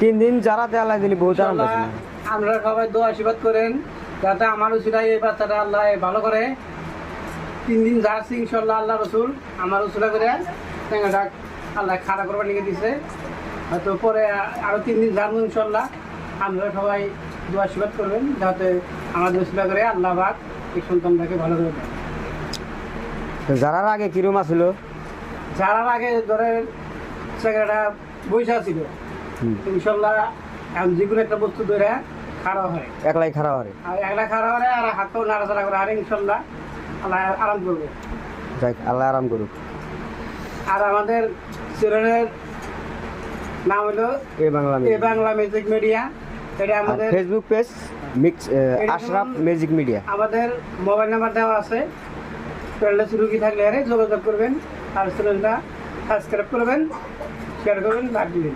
তিন দিন যারা দিলি বহুত আরাম ইনশাল্লাহ আমরা সবাই দোয়া আশীর্বাদ করেন যাতে আমার উচিরাই এই বাচ্চাটা আল্লাহ ভালো করে। তিন দিন ইনশাল্লাহ আল্লাহ রসুল আমার উচিরা করে টেঙ্গাটা আল্লাহ খাড়া করবার লিখে দিছে। হয়তো পরে আ- আরও তিন দিন যাব ইনশাল্লাহ। আপনারা সবাই দোয়া আশীর্বাদ করবেন যাতে আমাদের উচিরা করে আল্লাহ বাদ এই সন্তানটাকে ভালো করে দেয়। যারার আগে কিরম আছিল? যারা আগে ধরে সেখানটা বৈশা ছিল ইনশাল্লাহ এখন যে কোনো একটা বস্তু ধরে খারাপ হয়। একলাই খারাপ হরে আর একলা খারাপ হলে আর হাতও নাড়াচাড়া করে আর ইনশাল্লাহ আল্লাহ আরাম করবে। যাক আল্লাহ আরাম করুক। আর আমাদের চ্যানেলের নাম হলো A Bangla A Bangla music media এটা আমাদের Facebook page mix Ashraf music media আমাদের মোবাইল নাম্বার দেওয়া আছে। চ্যানেলটা রুগী থাকলে আরে যোগাযোগ করবেন। আর চ্যানেলটা সাবস্ক্রাইব করবেন শেয়ার করবেন লাইক দিবেন।